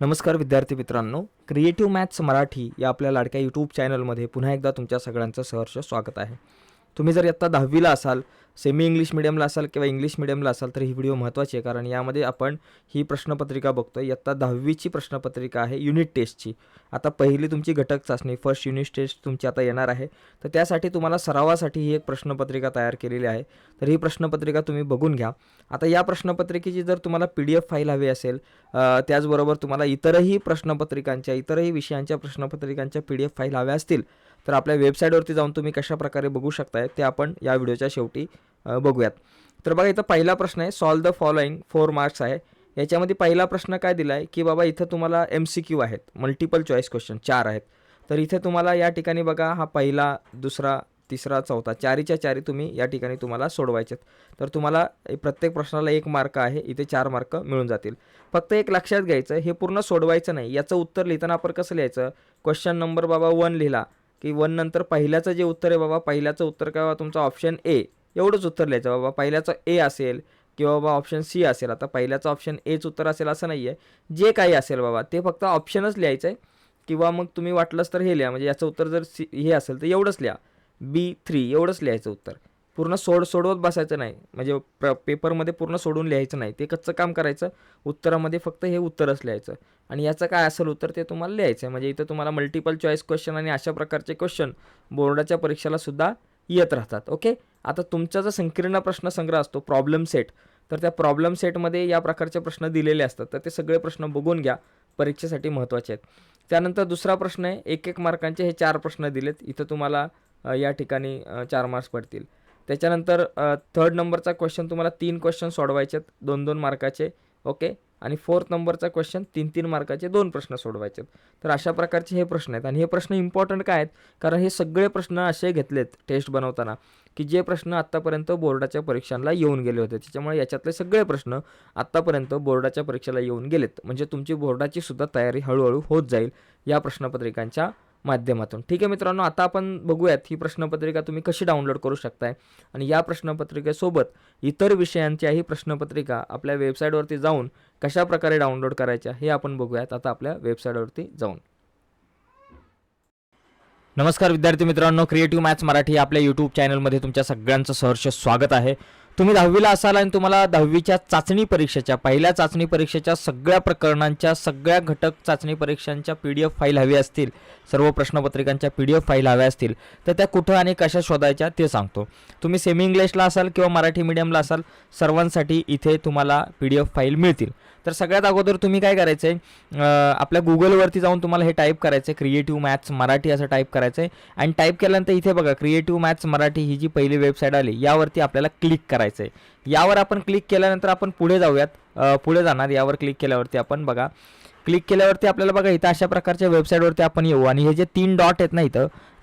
नमस्कार विद्यार्थी मित्रांनो क्रिएटिव्ह मॅथ्स मराठी या आपल्या लाडक्या यूट्यूब चॅनलमध्ये पुन्हा एकदा तुमच्या सगळ्यांचं सहर्ष स्वागत आहे. तुम्ही जर इयत्ता दहावीला असाल सेमी इंग्लिश मिडियमला असाल किंवा इंग्लिश मिडियमला असाल तर ही व्हिडिओ महत्त्वाची आहे. कारण यामध्ये आपण ही प्रश्नपत्रिका बघतो आहे इयत्ता दहावीची प्रश्नपत्रिका आहे युनिट टेस्टची आता पहिली तुमची घटक चाचणी फर्स्ट युनिट टेस्ट तुमची आता येणार आहे. तर त्यासाठी तुम्हाला सरावासाठी ही एक प्रश्नपत्रिका तयार केलेली आहे. तर ही प्रश्नपत्रिका तुम्ही बघून घ्या. आता या प्रश्नपत्रिकेची जर तुम्हाला पी डी एफ फाईल हवी असेल त्याचबरोबर तुम्हाला इतरही प्रश्नपत्रिकांच्या इतरही विषयांच्या प्रश्नपत्रिकांच्या पी डी एफ फाईल हव्या असतील तर आपल्या वेबसाईटवरती जाऊन तुम्ही कशा प्रकारे बघू शकताय ते आपण या व्हिडिओच्या शेवटी बघूयात. तर बघा इथं पहिला प्रश्न आहे solve the following four marks आहे. याच्यामध्ये पहिला प्रश्न काय दिला आहे की बाबा इथं तुम्हाला एम सी क्यू आहेत मल्टिपल चॉईस क्वेश्चन चार आहेत. तर इथे तुम्हाला या ठिकाणी बघा हा पहिला दुसरा तिसरा चौथा चारीच्या चारी तुम्ही या ठिकाणी तुम्हाला सोडवायचे तर तुम्हाला प्रत्येक प्रश्नाला एक मार्क आहे इथे चार मार्क मिळून जातील. फक्त एक लक्षात घ्यायचं हे पूर्ण सोडवायचं नाही याचं उत्तर लिहिताना आपण कसं लिहायचं? क्वेश्चन नंबर बाबा वन लिहिला. की वन नंतर पहिल्याचं जे उत्तर आहे बाबा पहिल्याचं उत्तर काय बाबा तुमचं ऑप्शन ए एवढंच उत्तर लिहायचं बाबा. पहिल्याचं ए असेल किंवा बाबा ऑप्शन सी असेल. आता पहिल्याचं ऑप्शन एच उत्तर असेल असं नाही आहे जे काही असेल बाबा ते फक्त ऑप्शनच लिहायचं आहे किंवा मग तुम्ही वाटलंच तर हे लिहा. म्हणजे याचं उत्तर जर सी हे असेल तर एवढंच लिहा. बी थ्री एवढंच लिहायचं उत्तर. पूर्ण सोड सोडवत बसायचं नाही. म्हणजे प्र पेपरमध्ये पूर्ण सोडून लिहायचं नाही. ते कच्चं काम करायचं? उत्तरामध्ये फक्त हे उत्तरच लिहायचं. आणि याचं काय असेल उत्तर ते तुम्हाला लिहायचं आहे. म्हणजे इथं तुम्हाला मल्टिपल चॉईस क्वेश्चन आणि अशा प्रकारचे क्वेश्चन बोर्डाच्या परीक्षेला सुद्धा येत राहतात. ओके आता तुमचा जो संकीर्ण प्रश्न संग्रह असतो प्रॉब्लेम सेट तर त्या प्रॉब्लेम सेटमध्ये या प्रकारचे प्रश्न दिलेले असतात. तर ते सगळे प्रश्न बघून घ्या. परीक्षेसाठी महत्त्वाचे आहेत. त्यानंतर दुसरा प्रश्न आहे. एक एक मार्कांचे हे चार प्रश्न दिलेत. इथं तुम्हाला या ठिकाणी चार मार्क्स पडतील. त्याच्यानंतर थर्ड नंबरचा क्वेश्चन तुम्हाला तीन क्वेश्चन सोडवायचे आहेत दोन दोन मार्काचे ओके आणि फोर्थ नंबरचा क्वेश्चन तीन तीन मार्काचे दोन प्रश्न सोडवायचे आहेत तर अशा प्रकारचे हे प्रश्न आहेत. आणि हे प्रश्न इम्पॉर्टंट काय आहेत? कारण हे सगळे प्रश्न असे घेतलेत टेस्ट बनवताना की जे प्रश्न आत्तापर्यंत बोर्डाच्या परीक्षांना येऊन गेले होते. त्याच्यामुळे याच्यातले सगळे प्रश्न आत्तापर्यंत बोर्डाच्या परीक्षेला येऊन गेलेत. म्हणजे तुमची बोर्डाची सुद्धा तयारी हळूहळू होत जाईल या प्रश्नपत्रिकांच्या माध्यमातून. ठीक आहे मित्रांनो आता आपण बघूयात ही प्रश्नपत्रिका तुम्ही कशी डाउनलोड करू शकताय. आणि या प्रश्नपत्रिकेसोबत इतर विषयांच्याही प्रश्नपत्रिका आपल्या वेबसाईटवरती जाऊन कशा प्रकारे डाउनलोड करायच्या हे आपण बघूयात आता आपल्या वेबसाईटवरती जाऊन. नमस्कार विद्यार्थी मित्रांनो क्रिएटिव्ह मॅथ्स मराठी आपल्या यूट्यूब चॅनलमध्ये तुमच्या सगळ्यांचं सहर्ष स्वागत आहे. तुम्ही दहावीला असाल आणि तुम्हाला दहावीच्या चाचणी परीक्षेच्या पहिल्या चाचणी परीक्षेच्या सगळ्या प्रकरणांच्या सगळ्या घटक चाचणी परीक्षांच्या पी डी एफ फाईल हवी असतील सर्व प्रश्नपत्रिकांच्या पी डी एफ फाईल हव्या असतील तर त्या कुठं आणि कशा शोधायच्या ते सांगतो. तुम्ही सेमी इंग्लिशला असाल किंवा मराठी मीडियमला असाल सर्वांसाठी इथे तुम्हाला पी डी एफ फाईल मिळतील. तर सगळ्यात अगोदर तुम्ही काय करायचं आहे आपल्या गुगलवरती जाऊन तुम्हाला हे टाईप करायचं आहे क्रिएटिव्ह मॅथ्स मराठी असं टाईप करायचं आहे आणि टाईप केल्यानंतर इथे बघा क्रिएटिव्ह मॅथ्स मराठी ही जी पहिली वेबसाईट आली यावरती आपल्याला क्लिक करायचं आहे यावर आपण क्लिक केल्यानंतर आपण पुढे जाऊयात. पुढे जाणार. यावर क्लिक केल्यावरती आपण बघा. क्लिक केल्यावरती आपल्याला बघा इथं अशा प्रकारच्या वेबसाईटवरती आपण येऊ. आणि हे जे तीन डॉट आहेत ना इथं